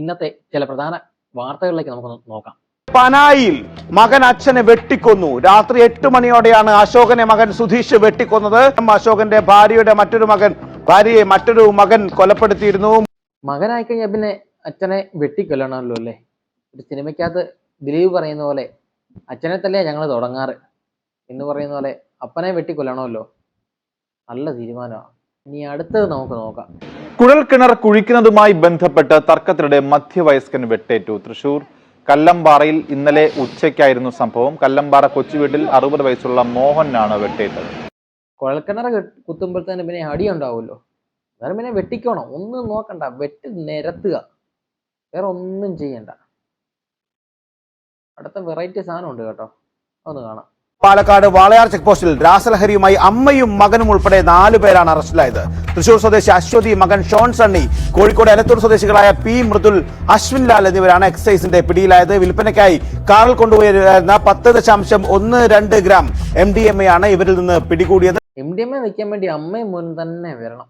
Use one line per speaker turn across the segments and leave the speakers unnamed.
ഇന്നത്തെ ചില പ്രധാന വാർത്തകളിലേക്ക് നമുക്കൊന്ന് നോക്കാം.
പനായിൽ മകൻ അച്ഛനെ വെട്ടിക്കൊന്നു. രാത്രി എട്ട് മണിയോടെയാണ് അശോകനെ മകൻ സുധീഷ് വെട്ടിക്കൊന്നത്. അശോകന്റെ ഭാര്യയുടെ മറ്റൊരു മകൻ ഭാര്യയെ മറ്റൊരു മകൻ കൊലപ്പെടുത്തിയിരുന്നു.
മകനായി കഴിഞ്ഞാൽ പിന്നെ അച്ഛനെ വെട്ടിക്കൊല്ലണമല്ലോ അല്ലേ? ഒരു സിനിമയ്ക്കകത്ത് ദിലീപ് പറയുന്ന പോലെ അച്ഛനെ തന്നെയാണ് ഞങ്ങൾ തുടങ്ങാറ്? എന്ന് പറയുന്ന പോലെ അപ്പനെ വെട്ടിക്കൊല്ലണമല്ലോ. നല്ല തീരുമാനമാണ് ഇനി അടുത്തത് നമുക്ക് നോക്കാം.
കുഴൽക്കിണർ കുഴിക്കുന്നതുമായി ബന്ധപ്പെട്ട് തർക്കത്തിനിടെ മധ്യവയസ്കൻ വെട്ടേറ്റു. തൃശൂർ കല്ലമ്പാറയിൽ ഇന്നലെ ഉച്ചയ്ക്കായിരുന്നു സംഭവം. കല്ലമ്പാറ കൊച്ചുവീട്ടിൽ അറുപത് വയസ്സുള്ള മോഹനാണ് വെട്ടേറ്റത്.
കുഴൽക്കിണർ തന്നെ പിന്നെ അടി ഉണ്ടാവുമല്ലോ. അന്നേരം പിന്നെ വെട്ടിക്കോണം. ഒന്നും നോക്കണ്ട. വെട്ടി നിരത്തുക. വേറെ ഒന്നും ചെയ്യണ്ട. അടുത്ത വെറൈറ്റി സാധനം ഉണ്ട് കേട്ടോ. ഒന്ന് കാണാം.
പാലക്കാട് വാളയാർ ചെക്ക് പോസ്റ്റിൽ രാസലഹരിയുമായി അമ്മയും മകനും ഉൾപ്പെടെ നാലു പേരാണ് അറസ്റ്റിലായത്. തൃശൂർ സ്വദേശി അശ്വതി മകൻ ഷോൺ സണ്ണി കോഴിക്കോട് എലത്തൂർ സ്വദേശികളായ പി മൃദുൽ അശ്വിൻ ലാൽ എന്നിവരാണ് എക്സൈസിന്റെ പിടിയിലായത്. വിൽപ്പനയ്ക്കായി കാറിൽ കൊണ്ടുപോയിരുന്ന പത്ത് ദശാംശം ഒന്ന് രണ്ട് gram M D M A ആണ് ഇവരിൽ നിന്ന് പിടികൂടിയത്.
എം ഡി എം എ നിൽക്കാൻ വേണ്ടി അമ്മയും മോനും തന്നെ വരണം.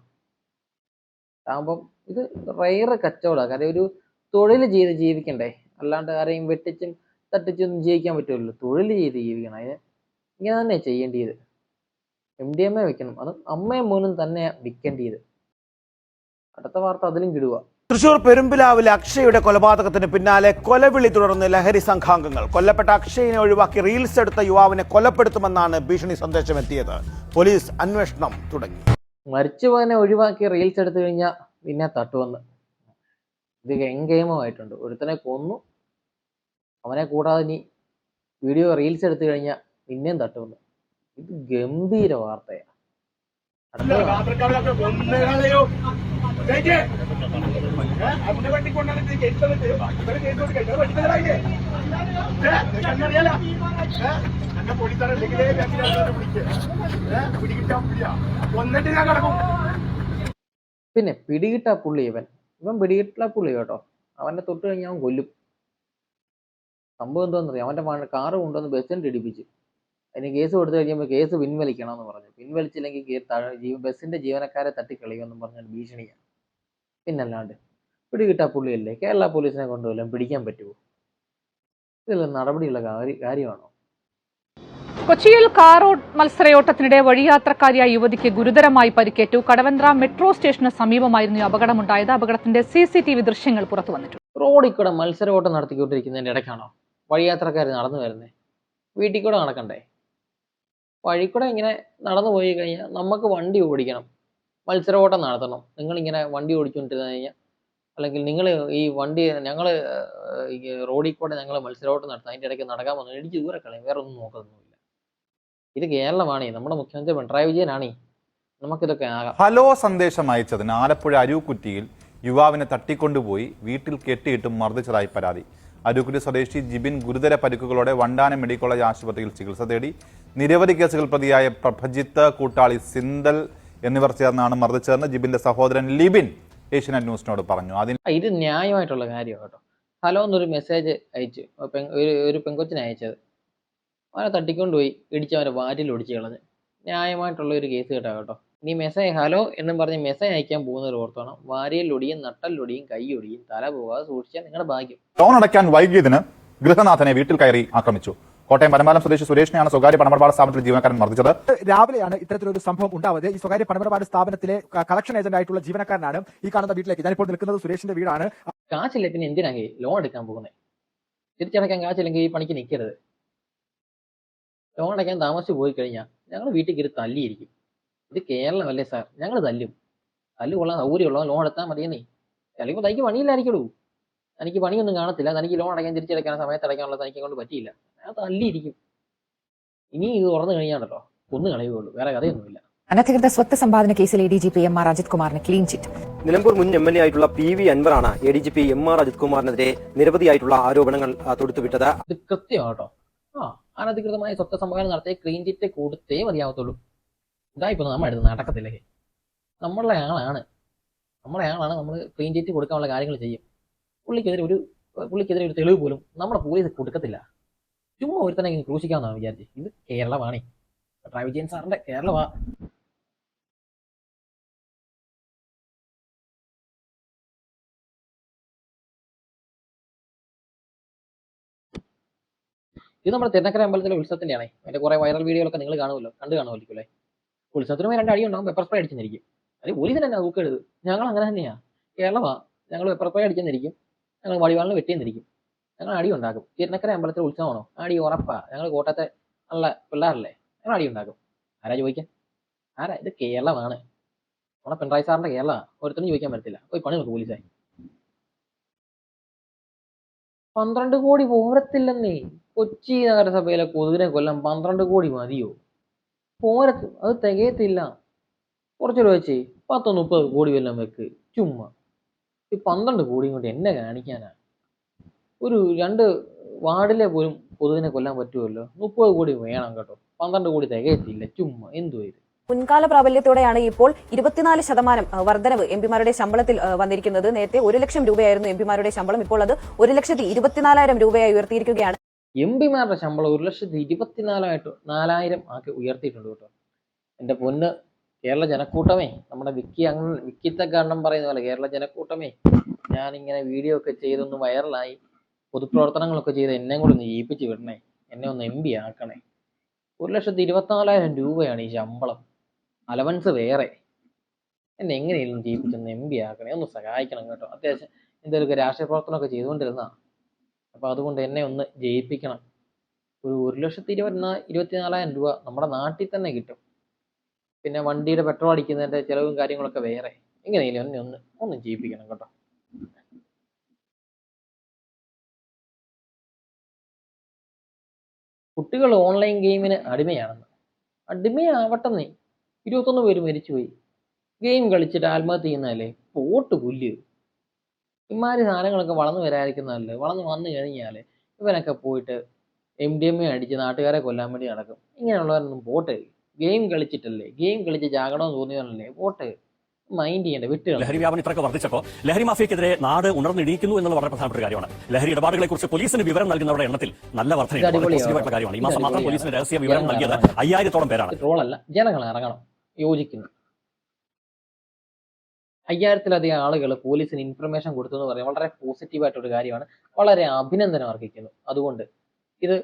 ആകുമ്പം ഇത് റയറ് കച്ചവടമാണ് കാര്യം ഒരു തൊഴിൽ ചെയ്ത് ജീവിക്കണ്ടേ? അല്ലാണ്ട് ആരെയും വെട്ടിച്ചും തട്ടിച്ചും ജീവിക്കാൻ പറ്റുമല്ലോ. തൊഴിൽ ചെയ്ത് ജീവിക്കണം. അതിന് ഇങ്ങനെ തന്നെ ചെയ്യേണ്ടത് എം ഡി എം എ വെക്കണം. അത് അമ്മയും മോനും തന്നെ വിൽക്കേണ്ടത് അടുത്ത വാർത്ത അതിലും കിടുക.
തൃശൂർ പെരുമ്പിലാവിലെ അക്ഷയുടെ കൊലപാതകത്തിന് പിന്നാലെ കൊലവിളി തുടർന്ന് ലഹരി സംഘാംഗങ്ങൾ. കൊല്ലപ്പെട്ട അക്ഷയിനെ ഒഴിവാക്കി റീൽസ് എടുത്ത യുവാവിനെ കൊലപ്പെടുത്തുമെന്നാണ് ഭീഷണി സന്ദേശം എത്തിയത് പോലീസ് അന്വേഷണം തുടങ്ങി.
മരിച്ചുപോയനെ ഒഴിവാക്കി റീൽസ് എടുത്തു കഴിഞ്ഞാൽ പിന്നെ തട്ടുവന്ന്. ഇത് ഗെയിമുമായിട്ടുണ്ട്. ഒരുത്തനെ കൊന്നു. അവനെ കൂടാതെ ഇനി വീഡിയോ റീൽസ് എടുത്തു കഴിഞ്ഞാൽ പിന്നെയും തട്ടുന്നു. ഇത് ഗംഭീര വാർത്തയാണ് പിന്നെ പിടികിട്ട പുള്ളി ഇവൻ. ഇവൻ പിടികിട്ട പുള്ളി കേട്ടോ. അവന്റെ തൊട്ട് കഴിഞ്ഞാൽ അവൻ കൊല്ലും. സംഭവം എന്താണെന്നറിയാം? അവന്റെ കാറ് കൊണ്ടുവന്ന് ബസ്സിന്റെ ഇടിപ്പിച്ച്. അതിന് കേസ് കൊടുത്തു കഴിയുമ്പോൾ കേസ് പിൻവലിക്കണം എന്ന് പറഞ്ഞു. പിൻവലിച്ചില്ലെങ്കിൽ ജീവ- ബസ്സിന്റെ ജീവനക്കാരെ തട്ടിക്കളയുമെന്നും പറഞ്ഞാൽ ഭീഷണിയാണ്. പിന്നല്ലാണ്ട് പിടികിട്ട പുള്ളിയല്ലേ? കേരള പോലീസിനെ കൊണ്ടുവല്ലാം പിടിക്കാൻ പറ്റുമോ ഇതെല്ലാം നടപടിയുള്ള കാര്യ- കാര്യമാണോ?
കൊച്ചിയിൽ ഓ- മത്സരയോട്ടത്തിനിടെ വഴിയാത്രക്കാരിയായ യുവതിക്ക് ഗുരുതരമായി പരിക്കേറ്റു. കടവന്ത്ര മെട്രോ സ്റ്റേഷന് സമീപമായിരുന്നു അപകടമുണ്ടായത്. അപകടത്തിന്റെ സി സി ടി വി ദൃശ്യങ്ങൾ പുറത്തു വന്നിട്ടുണ്ട്
റോഡിൽ കൂടെ മത്സരയോട്ടം നടത്തിക്കൊണ്ടിരിക്കുന്നതിന്റെ ഇടയ്ക്കാണോ വഴിയാത്രക്കാർ നടന്നു വരുന്നത് വീട്ടിൽ കൂടെ നടക്കണ്ടേ? വഴി കൂടെ ഇങ്ങനെ നടന്നു പോയി കഴിഞ്ഞാൽ നമുക്ക് വണ്ടി ഓടിക്കണം. മത്സര ഓട്ടം നടത്തണം. നിങ്ങളിങ്ങനെ വണ്ടി ഓടിച്ചുകൊണ്ടിരുന്നു കഴിഞ്ഞാൽ അല്ലെങ്കിൽ നിങ്ങൾ ഈ വണ്ടി ഞങ്ങൾ റോഡിൽ കൂടെ ഞങ്ങൾ മത്സരോട്ടം നടത്താം. അതിന്റെ ഇടയ്ക്ക് നടക്കാൻ വന്നു ഇടിച്ച് ദൂരെ കളയും. വേറെ ഒന്നും നോക്കുന്നൊന്നുമില്ല ഇത് കേരളമാണേ. നമ്മുടെ മുഖ്യമന്ത്രി പിണറായി വിജയനാണേ. നമുക്കിതൊക്കെ ആകാം.
ഹലോ സന്ദേശം അയച്ചതിന് ആലപ്പുഴ അരൂക്കുറ്റിയിൽ യുവാവിനെ തട്ടിക്കൊണ്ടുപോയി. വീട്ടിൽ കെട്ടിയിട്ടും മർദ്ദിച്ചതായി പരാതി. അരൂക്കുറ്റി സ്വദേശി ജിബിൻ ഗുരുതര പരിക്കുകളോടെ വണ്ടാനം മെഡിക്കൽ കോളേജ് ആശുപത്രിയിൽ ചികിത്സ തേടി. നിരവധി കേസുകൾ പ്രതിയായ പ്രഭജിത്ത് കൂട്ടാളി സിന്തൽ എന്നിവർ ചേർന്നാണ് മർദ്ദിച്ചതെന്ന് ജിബിന്റെ സഹോദരൻ ലിബിൻ ഏഷ്യനെറ്റ് ന്യൂസിനോട് പറഞ്ഞു. അതിന്
ഇത് ന്യായമായിട്ടുള്ള കാര്യമാണ് കേട്ടോ. ഹലോ എന്നൊരു മെസ്സേജ് അയച്ചു ഒരു ഒരു പെങ്കൊച്ചിനെ അയച്ചത്. അവനെ തട്ടിക്കൊണ്ടുപോയി ഇടിച്ച് അവന്റെ വാറ്റിൽ ഒടിച്ച് കളഞ്ഞ്. ന്യായമായിട്ടുള്ള ഒരു കേസ് കേട്ടോ കേട്ടോ. ഇനി മെസ്സേജ് ഹലോ എന്നും പറഞ്ഞ് മെസ്സേജ് അയക്കാൻ പോകുന്നവർ ഓർത്തോണം. വാരിയലൊടിയും നട്ടല്ലൊടിയും കൈയൊടിയും തല പോകാതെ സൂക്ഷിച്ചാൽ നിങ്ങളുടെ ഭാഗ്യം.
ലോൺ അടയ്ക്കാൻ വൈകിയതിന് ഗൃഹനാഥനെ വീട്ടിൽ കയറി ആക്രമിച്ചു. കോട്ടയം പനമ്പാലം സ്വദേശി സുരേഷിനെയാണ് സ്വകാര്യ പണമിടപാട് സ്ഥാപനത്തിൽ ജീവനക്കാരൻ മർദ്ദിച്ചത്.
രാവിലെയാണ് ഇത്തരത്തിലൊരു സംഭവം ഉണ്ടാവുന്നത്. ഈ സ്വകാര്യ പണമിടപാട് സ്ഥാപനത്തിലെ കളക്ഷൻ ഏജന്റ് ആയിട്ടുള്ള ജീവനക്കാരനാണ് ഈ കാണുന്ന വീട്ടിലേക്ക്. ഞാനിപ്പോൾ നിൽക്കുന്നത് സുരേഷിന്റെ വീടാണ്.
കാശില്ല പിന്നെ എന്തിനാ ലോൺ എടുക്കാൻ പോകുന്നത് തിരിച്ചടയ്ക്കാൻ കാശില്ലെങ്കിൽ ഈ പണിക്ക് നിൽക്കരുത് ലോൺ അടയ്ക്കാൻ താമസിച്ച് പോയി കഴിഞ്ഞാൽ ഞങ്ങൾ വീട്ടിൽ കയറി തല്ലിയിരിക്കും. ഇത് കേരളമല്ലേ സാർ? ഞങ്ങൾ തല്ലും. തല്ലു കൊള്ളാൻ സൗകര്യമുള്ള ലോൺ എടുത്താൽ മതിയെന്നേ. അല്ലെങ്കിൽ തനിക്ക് പണിയില്ലായിരിക്കുള്ളൂ. തനിക്ക് പണിയൊന്നും കാണത്തില്ല. തനിക്ക് ലോൺ അടയ്ക്കാൻ തിരിച്ചടയ്ക്കാൻ സമയത്ത് അടയ്ക്കാനുള്ള തനിക്ക് കൊണ്ട് പറ്റിയില്ല. ഞാൻ തല്ലിയിരിക്കും. ഇനി ഇത് തുറന്നു കഴിഞ്ഞാണല്ലോ. കൊന്നു കളയുകയുള്ളൂ. വേറെ കഥയൊന്നുമില്ല.
അനധികൃത സ്വത്ത് സമ്പാദന കേസിൽ A D G P M R Ajith കുമാറിന് ക്ലീൻ ചിറ്റ്
നിലമ്പൂർ മുൻ എം എൽ എ ആയിട്ടുള്ള P V അൻവറാണ് A D G P M R Ajith കുമാറിനെതിരെ നിരവധിയായിട്ടുള്ള ആരോപണങ്ങൾ തൊടുത്തുവിട്ടത്.
ഇത് കേട്ടോ ആ അനധികൃതമായ സ്വത്ത് സമ്പാദനം നടത്തിയ ക്ലീൻ ചിറ്റ് കൊടുത്തേ മതിയാവത്തുള്ളൂ. ഇതായിപ്പോന്നു നമ്മൾ എടുത്ത് നടക്കത്തില്ലേ? നമ്മളെ ആളാണ്. നമ്മളെ ആളാണ് നമ്മൾ ക്ലീൻ ചെയ്റ്റ് കൊടുക്കാനുള്ള കാര്യങ്ങൾ ചെയ്യും. പുള്ളിക്കെതിരെ ഒരു പുള്ളിക്കെതിരെ ഒരു തെളിവ് പോലും നമ്മളെ പോലീസ് കൊടുക്കത്തില്ല. ചുമ്മാ ഒരുത്തനെ ഇങ്ങനെ ക്രൂശിക്കാന്നാണ് വിചാരിച്ച്. ഇത് കേരളമാണ്. പിണറായി വിജയൻ സാറിന്റെ കേരളമാ ഇത് നമ്മുടെ തിരുനക്കര അമ്പലത്തിലെ ഉത്സവത്തിന്റെയാണ് അതിന്റെ കുറേ വൈറൽ വീഡിയോകളൊക്കെ നിങ്ങൾ കാണുമല്ലോ. കണ്ടു കാണുമല്ലോ അല്ലേ ഉത്സവത്തിന് രണ്ട് അടി ഉണ്ടാകും പെപ്പർ സ്പ്രേ അടിച്ചിരിക്കും അത് പോലീസിന് തന്നെ നോക്കരുത് ഞങ്ങൾ അങ്ങനെ തന്നെയാണ് കേരളമാ. ഞങ്ങൾ പെപ്പർ സ്പ്രേ അടിച്ചെന്നിരിക്കും. ഞങ്ങൾ വടിവാളിന് വെട്ടിയെന്നിരിക്കും. ഞങ്ങൾ അടി ഉണ്ടാക്കും. തിരുനക്കര അമ്പലത്തിൽ ഉത്സവമാണോ? അടി ഉറപ്പാ. ഞങ്ങൾ കോട്ടത്തെ നല്ല പിള്ളേരല്ലേ? ഞങ്ങൾ അടി ഉണ്ടാക്കും. ആരാ ചോദിക്കാൻ? ആരാ? ഇത് കേരളമാണ്. നമ്മുടെ പിണറായി സാറിന്റെ കേരള ഒരുത്തനും ചോദിക്കാൻ പറ്റത്തില്ല. പോയി പണി നോക്ക് പോലീസായി പന്ത്രണ്ട് കോടി പോരത്തില്ലെന്നേ. കൊച്ചി നഗരസഭയിലെ കൊതുകിനെ കൊല്ലം പന്ത്രണ്ട് കോടി മതിയോ? പോരത്ത് അത് തികയത്തില്ല. കുറച്ചു രൂപ വെച്ചേ പത്തോ മുപ്പത് കോടി വല്ലതും വെക്ക്. ചുമ്മാ. ഈ പന്ത്രണ്ട് കോടിയും കൊണ്ട് എന്നെ കാണിക്കാനാ. ഒരു രണ്ട് വാർഡിലെ പോലും കൊതുകിനെ കൊല്ലാൻ പറ്റുമല്ലോ? മുപ്പത് കോടി വേണം കേട്ടോ. പന്ത്രണ്ട് കോടി തികയത്തില്ല. ചുമ്മാ. എന്തുവാ ഇത്?
മുൻകാല പ്രാബല്യത്തോടെയാണ് ഇപ്പോൾ ഇരുപത്തിനാല് ശതമാനം വർധനവ് എം പിമാരുടെ ശമ്പളത്തിൽ വന്നിരിക്കുന്നത്. നേരത്തെ ഒരു ലക്ഷം രൂപയായിരുന്നു എം പിമാരുടെ ശമ്പളം. ഇപ്പോൾ അത് ഒരു ലക്ഷത്തി ഇരുപത്തിനാലായിരം രൂപയായി ഉയർത്തിയിരിക്കുകയാണ്.
എം പിമാരുടെ ശമ്പളം ഒരു ലക്ഷത്തി ഇരുപത്തിനാലായിട്ട് നാലായിരം ആക്കി ഉയർത്തിയിട്ടുണ്ട് കേട്ടോ. എന്റെ പൊന്ന് കേരള ജനക്കൂട്ടമേ നമ്മുടെ വിക്കി അങ്ങനെ വിക്കിത്തക്കാരണം പറയുന്ന പോലെ കേരള ജനക്കൂട്ടമേ ഞാനിങ്ങനെ വീഡിയോ ഒക്കെ ചെയ്തൊന്ന് വൈറലായി പൊതുപ്രവർത്തനങ്ങളൊക്കെ ചെയ്ത് എന്നെ കൂടെ ഒന്ന് ജയിപ്പിച്ച് വിടണേ എന്നെ ഒന്ന് എം പി ആക്കണേ. ഒരു ലക്ഷത്തി ഇരുപത്തിനാലായിരം രൂപയാണ് ഈ ശമ്പളം. അലവൻസ് വേറെ. എന്നെ എങ്ങനെയെങ്കിലും ജയിപ്പിച്ചൊന്ന് എം പി ആക്കണേ ഒന്ന് സഹായിക്കണം കേട്ടോ. അത്യാവശ്യം എന്തെങ്കിലുമൊക്കെ രാഷ്ട്രീയ പ്രവർത്തനമൊക്കെ ചെയ്തുകൊണ്ടിരുന്നാ അപ്പൊ അതുകൊണ്ട് എന്നെ ഒന്ന് ജയിപ്പിക്കണം. ഒരു ഒരു ലക്ഷത്തി ഇരുപത്തിനാ ഇരുപത്തിനാലായിരം രൂപ നമ്മുടെ നാട്ടിൽ തന്നെ കിട്ടും. പിന്നെ വണ്ടിയുടെ പെട്രോൾ അടിക്കുന്നതിന്റെ ചിലവും കാര്യങ്ങളൊക്കെ വേറെ. എങ്ങനെയെങ്കിലും എന്നെ ഒന്ന് ഒന്ന് ജയിപ്പിക്കണം കേട്ടോ. കുട്ടികൾ ഓൺലൈൻ ഗെയിമിന് അടിമയാണെന്ന്. നീ ഇരുപത്തൊന്ന് പേര് മരിച്ചുപോയി. ഗെയിം കളിച്ചിട്ട് ആത്മഹത്യ ചെയ്യുന്നതല്ലേ? പോട്ട് പുല്ല്. ഇമാതിരി സാധനങ്ങളൊക്കെ വളർന്നു വരാതിരിക്കുന്നതല്ലേ? വളർന്നു വന്നു കഴിഞ്ഞാൽ ഇവനൊക്കെ പോയിട്ട് എം ഡി എം എ അടിച്ച് നാട്ടുകാരെ കൊല്ലാൻ വേണ്ടി നടക്കും. ഇങ്ങനെയുള്ളവരൊന്നും പോട്ടെ. ഗെയിം കളിച്ചിട്ടല്ലേ? ഗെയിം കളിച്ച് ജാഗണമെന്ന് തോന്നിയവരല്ലേ? പോട്ടെ. മൈൻഡ് ചെയ്യേണ്ട വിട്ട്
ലഹരി വ്യാപനം ഇത്രയൊക്കെ വർദ്ധിച്ചപ്പോൾ ലഹരി മാഫിയക്കെതിരെ നാട് ഉണർന്നിരിക്കുന്നു എന്നുള്ള വളരെ പ്രധാനപ്പെട്ട കാര്യമാണ്. ലഹരി ഇടപാടുകളെ കുറിച്ച് പോലീസിന് വിവരം നൽകുന്നവരുടെ എണ്ണത്തിൽ നല്ല
അടിപൊളിയാണ്.
കാര്യമാണ്. ഈ മാസം മാത്രം പോലീസിന് രഹസ്യ വിവരം നൽകിയത്. അയ്യായിരത്തോളം പേരാണ്.
ട്രോളല്ല ജനങ്ങൾ ഇറങ്ങണം. യോജിക്കുന്നു. അയ്യായിരത്തിലധികം ആളുകൾ പോലീസിന് ഇൻഫർമേഷൻ കൊടുത്തു എന്ന് പറയുന്നത് വളരെ പോസിറ്റീവ് ആയിട്ടൊരു കാര്യമാണ്. വളരെ അഭിനന്ദനം അർഹിക്കുന്നു. അതുകൊണ്ട് ഇത്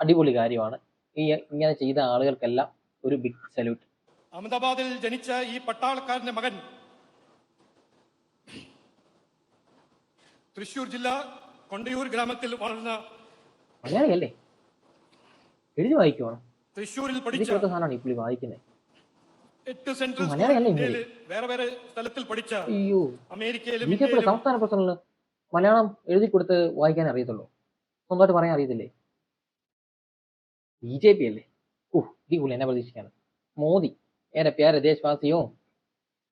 അടിപൊളി കാര്യമാണ്. ഈ ഇങ്ങനെ ചെയ്ത ആളുകൾക്കെല്ലാം ഒരു ബിഗ് സല്യൂട്ട്
അഹമ്മദാബാദിൽ ജനിച്ച ഈ പട്ടാളക്കാരന്റെ മകൻ തൃശൂർ ജില്ല കൊണ്ടയൂർ ഗ്രാമത്തിൽ വളർന്ന
മലയാളിയല്ലേ? എഴുതി വായിക്കുവാണ്?
തൃശൂരിൽ
ഇതിൽ
പഠിച്ച
സാധനമാണ് ഈ പുള്ളി വായിക്കുന്നത്.
എട്ട് സെൻട്രൽ വേറെ വേറെ സ്ഥലത്തിൽ പഠിച്ച
അയ്യോ.
അമേരിക്കയിലും ഇന്ത്യയിലും
സംസ്ഥാന പ്രസിഡന്റിന് മലയാളം എഴുതി കൊടുത്ത് വായിക്കാൻ അറിയത്തുള്ളൂ. സ്വന്തമായിട്ട് പറയാൻ അറിയത്തില്ലേ? ബി ജെ പി അല്ലേ? ഓ എന്നെ പ്രതീക്ഷിക്കാണ് മോദി. ഏറെ പേര് ദേശവാസിയോ?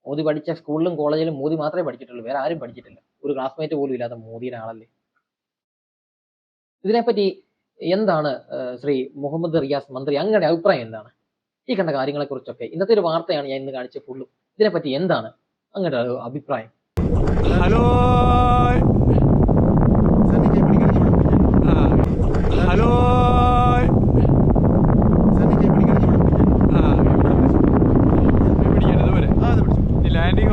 മോദി പഠിച്ച സ്കൂളിലും കോളേജിലും മോദി മാത്രമേ പഠിച്ചിട്ടുള്ളൂ. വേറെ ആരും പഠിച്ചിട്ടില്ല. ഒരു ക്ലാസ്മേറ്റ് പോലും ഇല്ലാത്ത മോദിയുടെ ആളല്ലേ? ഇതിനെപ്പറ്റി എന്താണ് ശ്രീ മുഹമ്മദ് റിയാസ് മന്ത്രി അങ്ങയുടെ അഭിപ്രായം എന്താണ്? ഈ കണ്ട കാര്യങ്ങളെക്കുറിച്ചൊക്കെ. ഇന്നത്തെ ഒരു വാർത്തയാണ് ഞാൻ ഇന്ന് കാണിച്ച ഫുള്ളും. ഇതിനെപ്പറ്റി എന്താണ് അങ്ങനെ അഭിപ്രായം?
ഹലോ ലാൻഡിംഗ്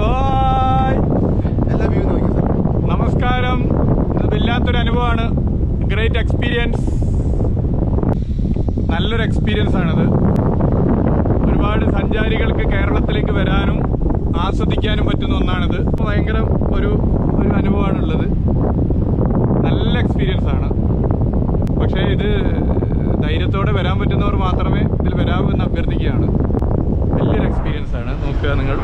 നമസ്കാരം ഇത് വല്ലാത്തൊരു അനുഭവമാണ് ഗ്രേറ്റ് എക്സ്പീരിയൻസ് നല്ലൊരു എക്സ്പീരിയൻസ് ആണിത് ഒരുപാട് സഞ്ചാരികൾക്ക് കേരളത്തിലേക്ക് വരാനും ആസ്വദിക്കാനും പറ്റുന്ന ഒന്നാണിത്. ഭയങ്കര ഒരു ഒരു അനുഭവമാണുള്ളത്. നല്ല എക്സ്പീരിയൻസ് ആണ്. പക്ഷേ ഇത് ധൈര്യത്തോടെ വരാൻ പറ്റുന്നവർ മാത്രമേ ഇതിൽ വരാവൂ എന്ന് അഭ്യർത്ഥിക്കുകയാണ്. വലിയൊരു എക്സ്പീരിയൻസ് ആണ്. നോക്കുക നിങ്ങൾ.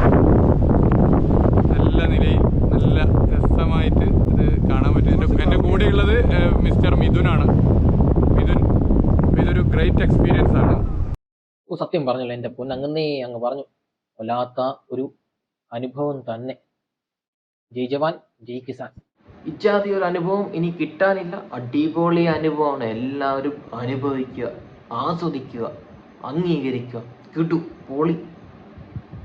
നല്ല നിലയിൽ നല്ല രസമായിട്ട് ഇത് കാണാൻ പറ്റും. എന്റെ എന്റെ കൂടെയുള്ളത് മിസ്റ്റർ മിഥുനാണ് മിഥുൻ ഇതൊരു ഗ്രേറ്റ് എക്സ്പീരിയൻസ് ആണ്.
സത്യം പറഞ്ഞല്ലോ എന്റെ പൊന്ന് അങ്ങന്നേ അങ്ങ് പറഞ്ഞു. വല്ലാത്ത ഒരു അനുഭവം തന്നെ. ജയ് ജവാൻ ജയ് കിസാൻ. ഇച്ചാതി ഒരു അനുഭവം ഇനി കിട്ടാനില്ല. അടിപൊളി അനുഭവമാണ്. എല്ലാവരും അനുഭവിക്കുക ആസ്വദിക്കുക അംഗീകരിക്കുക. കിട്ടു പൊളി.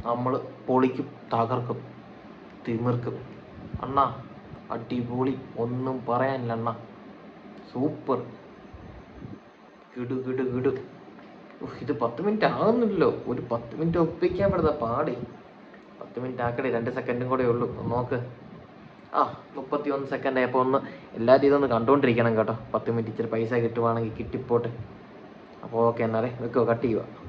നമ്മൾ പൊളിക്കും തകർക്കും തിമിർക്കും. അണ്ണാ അടിപൊളി. ഒന്നും പറയാനില്ല അണ്ണാ. സൂപ്പർ. കിടു കിടു കിടു. ഇത് പത്ത് മിനിറ്റ് ആകുന്നില്ലല്ലോ ഒരു പത്ത് മിനിറ്റ് ഒപ്പിക്കാൻ പെടുന്ന പാടി. പത്ത് മിനിറ്റ് ആക്കടേ രണ്ട് സെക്കൻഡും കൂടെ ഉള്ളൂ. നോക്ക്. ആ മുപ്പത്തി ഒന്ന് സെക്കൻഡ് ആയപ്പോൾ ഒന്ന് എല്ലാ രീതിയും ഒന്ന് കണ്ടുകൊണ്ടിരിക്കണം കേട്ടോ. പത്ത് മിനിറ്റ് ഇച്ചിരി പൈസ കിട്ടുവാണെങ്കിൽ കിട്ടിപ്പോട്ടെ. അപ്പോൾ ഓക്കെ എന്നാലേ വെക്കോ കട്ട് ചെയ്യുക.